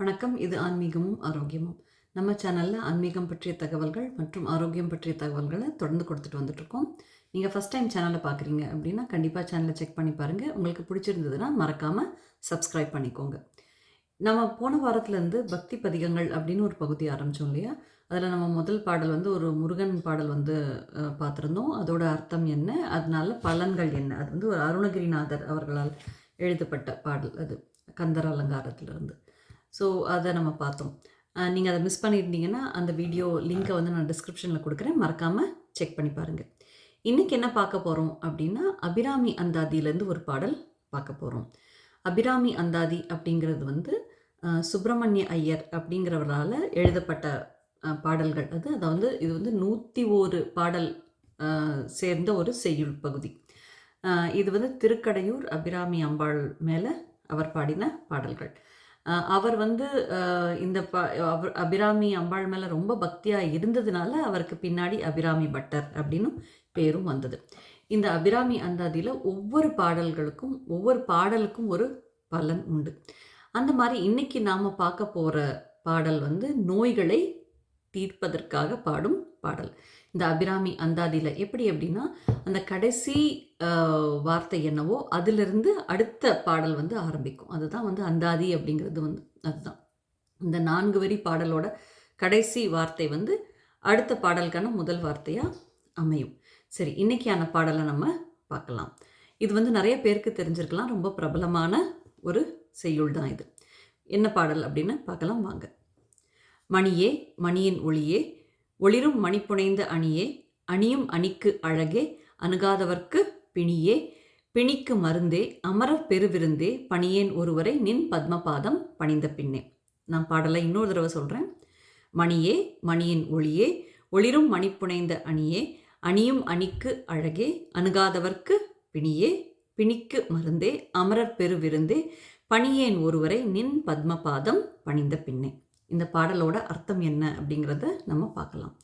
வணக்கம். இது ஆன்மீகமும் ஆரோக்கியமும். நம்ம சேனலில் ஆன்மீகம் பற்றிய தகவல்கள் மற்றும் ஆரோக்கியம் பற்றிய தகவல்களை தொடர்ந்து கொடுத்துட்டு வந்துட்ருக்கோம் நீங்கள் ஃபஸ்ட் டைம் சேனலை பார்க்குறீங்க அப்படின்னா கண்டிப்பாக சேனலை செக் பண்ணி பாருங்கள் உங்களுக்கு பிடிச்சிருந்ததுன்னா மறக்காமல் சப்ஸ்கிரைப் பண்ணிக்கோங்க. நம்ம போன வாரத்துலேருந்து பக்தி பதிகங்கள் அப்படின்னு ஒரு பகுதி ஆரம்பித்தோம் இல்லையா? அதில் நம்ம முதல் பாடல் வந்து ஒரு முருகன் பாடல் வந்து பார்த்துருந்தோம். அதோட அர்த்தம் என்ன? அதனால பலன்கள் என்ன? அது வந்து ஒரு அருணகிரிநாதர் அவர்களால் எழுதப்பட்ட பாடல் அது. கந்தர் அலங்காரத்திலிருந்து. ஸோ அதை நம்ம பார்த்தோம். நீங்கள் அதை மிஸ் பண்ணியிருந்தீங்கன்னா அந்த வீடியோ லிங்க்கை வந்து நான் டிஸ்கிரிப்ஷனில் கொடுக்குறேன். மறக்காமல் செக் பண்ணி பாருங்கள் இன்றைக்கி என்ன பார்க்க போகிறோம் அப்படின்னா அபிராமி அந்தாதியிலேருந்து ஒரு பாடல் பார்க்க போகிறோம் அபிராமி அந்தாதி அப்படிங்கிறது வந்து சுப்பிரமணிய ஐயர் அப்படிங்கிறவரால் எழுதப்பட்ட பாடல்கள் அது. அதை வந்து இது வந்து நூற்றி ஒரு பாடல் சேர்ந்த ஒரு செய்யுள் பகுதி. இது வந்து திருக்கடையூர் அபிராமி அம்பாள் மேலே அவர் பாடின பாடல்கள். அவர் வந்து இந்த ப அவர் அபிராமி அம்பாள் மேலே ரொம்ப பக்தியாக இருந்ததுனால அவருக்கு பின்னாடி அபிராமி பட்டர் அப்படின்னு பேரும் வந்தது. இந்த அபிராமி அந்தாதியில் ஒவ்வொரு பாடல்களுக்கும் ஒவ்வொரு பாடலுக்கும் ஒரு பலன் உண்டு. அந்த மாதிரி இன்னைக்கு நாம் பார்க்க போகிற பாடல் வந்து நோய்களை தீர்ப்பதற்காக பாடும் பாடல். இந்த அபிராமி அந்தாதியில் எப்படி அப்படின்னா அந்த கடைசி வார்த்தை என்னவோ அதிலிருந்து அடுத்த பாடல் வந்து ஆரம்பிக்கும். அதுதான் வந்து அந்தாதி அப்படிங்கிறது வந்து அதுதான். இந்த நான்கு வரி பாடலோட கடைசி வார்த்தை வந்து அடுத்த பாடலுக்கான முதல் வார்த்தையாக அமையும். சரி இன்னைக்கான பாடலை நம்ம பார்க்கலாம். இது வந்து நிறைய பேருக்கு தெரிஞ்சிருக்கலாம். ரொம்ப பிரபலமான ஒரு செய்யுள் தான் இது. என்ன பாடல் அப்படின்னு பார்க்கலாம் வாங்க. மணியே மணியின் ஒளியே ஒளிரும் மணிப்புனைந்த அணியே அணியும் அணிக்கு அழகே அணுகாதவர்க்கு பிணியே பிணிக்கு மருந்தே அமரர் பெருவிருந்தே பணியேன் ஒருவரை நின் பத்மபாதம் பணிந்த பின்னே. நான் பாடலை இன்னொரு தடவை சொல்கிறேன் மணியே மணியின் ஒளியே ஒளிரும் மணிப்புனைந்த அணியே அணியும் அணிக்கு அழகே அணுகாதவர்க்கு பிணியே பிணிக்கு மருந்தே அமரர் பெருவிருந்தே பணியேன் ஒருவரை நின் பத்மபாதம் பணிந்த பின்னே. இந்த பாடலோட அர்த்தம் என்ன அப்படிங்கிறத நம்ம பார்க்கலாம்.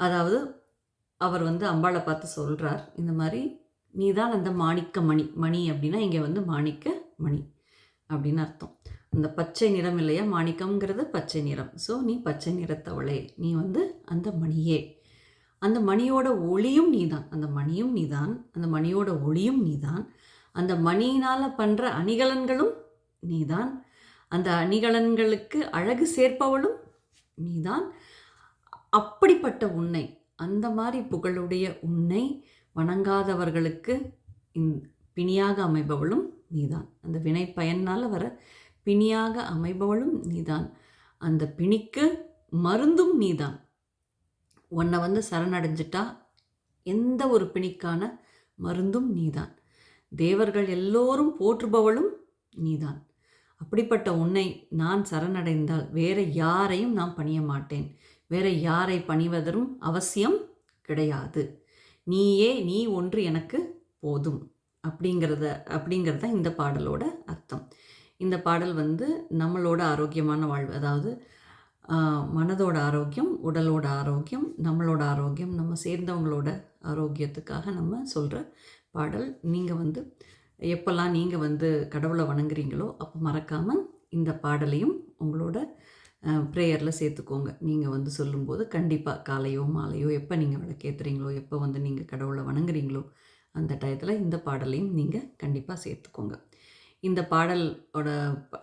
அதாவது அவர் வந்து அம்பாளை பார்த்து சொல்கிறார் இந்த மாதிரி நீ தான் அந்த மாணிக்க மணி மணி அப்படின்னா இங்கே வந்து மாணிக்க மணி அப்படின்னு அர்த்தம். அந்த பச்சை நிறம் இல்லையா மாணிக்கம்ங்கிறது பச்சை நிறம். ஸோ நீ பச்சை நிறத்தவளே நீ வந்து அந்த மணியே. அந்த மணியோட ஒளியும் நீ தான் அந்த மணியும் நீதான். அந்த மணியோட ஒளியும் நீதான். அந்த மணியினால் பண்ணுற அணிகலன்களும் நீ தான் அந்த அணிகலன்களுக்கு அழகு சேர்ப்பவளும் நீதான். அப்படிப்பட்ட உன்னை அந்த மாதிரி புகழுடைய உன்னை வணங்காதவர்களுக்கு இந் பிணியாக அமைபவளும் நீதான். அந்த வினை பயனால் வர பிணியாக அமைபவளும் நீதான். அந்த பிணிக்கு மருந்தும் நீதான். உன்னை வந்து சரணடைஞ்சிட்டா எந்த ஒரு பிணிக்கான மருந்தும் நீதான். தேவர்கள் எல்லோரும் போற்றுபவளும் நீதான். அப்படிப்பட்ட உன்னை நான் சரணடைந்தால் வேற யாரையும் நான் பணிய மாட்டேன். வேற யாரை பணிவதும் அவசியம் கிடையாது. நீயே நீ ஒன்று எனக்கு போதும். அப்படிங்கிறத அப்படிங்கிறது தான் இந்த பாடலோட அர்த்தம். இந்த பாடல் வந்து நம்மளோட ஆரோக்கியமான வாழ்வு. அதாவது மனதோட ஆரோக்கியம் உடலோட ஆரோக்கியம் நம்மளோட ஆரோக்கியம் நம்ம சேர்ந்தவங்களோட ஆரோக்கியத்துக்காக நம்ம சொல்கிற பாடல். நீங்கள் வந்து எப்போல்லாம் நீங்கள் வந்து கடவுளை வணங்குறீங்களோ அப்போ மறக்காமல் இந்த பாடலையும் உங்களோட ப்ரேயரில் சேர்த்துக்கோங்க. நீங்கள் வந்து சொல்லும்போது கண்டிப்பாக காலையோ மாலையோ எப்போ நீங்கள் விளக்கேற்றுறீங்களோ எப்போ வந்து நீங்கள் கடவுளை வணங்குறீங்களோ அந்த டயத்தில் இந்த பாடலையும் நீங்கள் கண்டிப்பாக சேர்த்துக்கோங்க. இந்த பாடலோட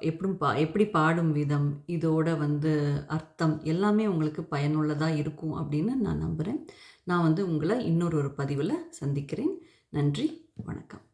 எப்படும் பா எப்படி பாடும் விதம் இதோட வந்து அர்த்தம் எல்லாமே உங்களுக்கு பயனுள்ளதாக இருக்கும் அப்படின்னு நான் நம்புகிறேன் நான் வந்து உங்களை இன்னொரு ஒரு பதிவில் சந்திக்கிறேன். நன்றி வணக்கம்.